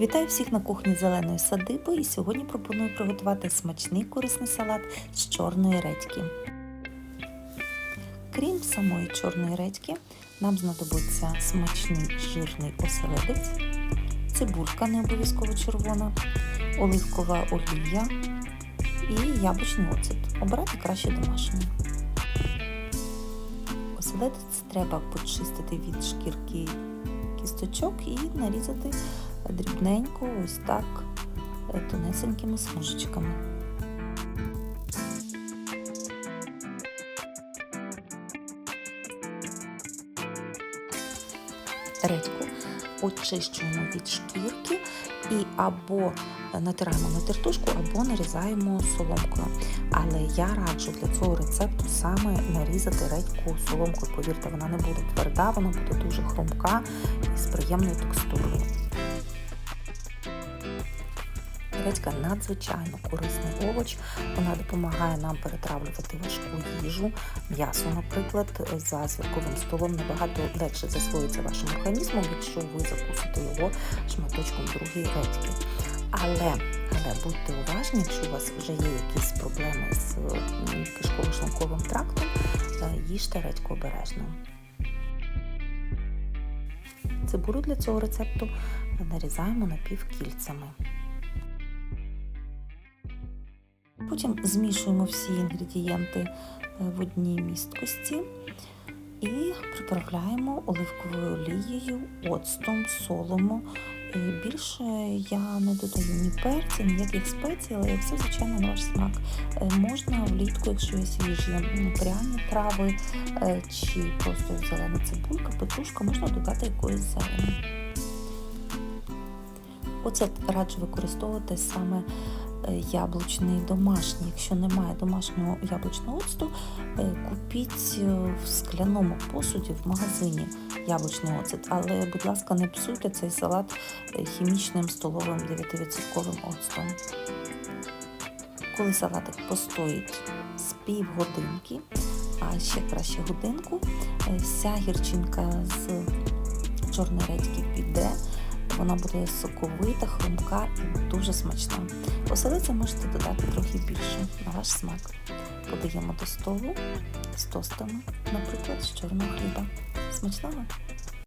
Вітаю всіх на кухні зеленої садиби і сьогодні пропоную приготувати смачний корисний салат з чорної редьки. Крім самої чорної редьки, нам знадобиться смачний жирний оселедець, цибулька не обов'язково червона, оливкова олія і яблучний оцет. Обирати краще домашній. Оселедець треба почистити від шкірки кісточок і нарізати дрібненько, ось так, е, тонесенькими смужечками. Редьку очищуємо від шкірки і або натираємо на тертушку, або нарізаємо соломкою. Але я раджу для цього рецепту саме нарізати редьку соломкою. Повірте, вона не буде тверда, вона буде дуже хрумка і з приємною текстурою. Редька надзвичайно корисний овоч. Вона допомагає нам перетравлювати важку їжу. М'ясо, наприклад, за святковим столом набагато легше засвоїться вашим організмом, якщо ви закусите його шматочком другої редьки. Але, але будьте уважні, якщо у вас вже є якісь проблеми з кишково-шлунковим трактом, їжте редьку обережно. Цибулю для цього рецепту нарізаємо напівкільцями. Потім змішуємо всі інгредієнти в одній місткості і приправляємо оливковою олією, оцтом, Більше я не додаю ні перця, ніяких спецій, але все, звичайно, на ваш смак. Можна влітку, якщо є свіжі пряні трави чи просто зелена цибулька, петрушка, можна додати якоїсь зелені. Оцет раджу використовувати саме яблучний домашній. Якщо немає домашнього яблучного оцту, купіть в скляному посуді в магазині яблучний оцет. Але, будь ласка, не псуйте цей салат хімічним столовим 9% оцтом. Коли салатик постоїть з півгодинки, а ще краще годинку, вся гірчинка з чорної редьки піде. Вона буде соковита, хрумка і дуже смачна. Оселиця можете додати трохи більше на ваш смак. Подаємо до столу з тостами, наприклад, з чорного хліба. Смачного!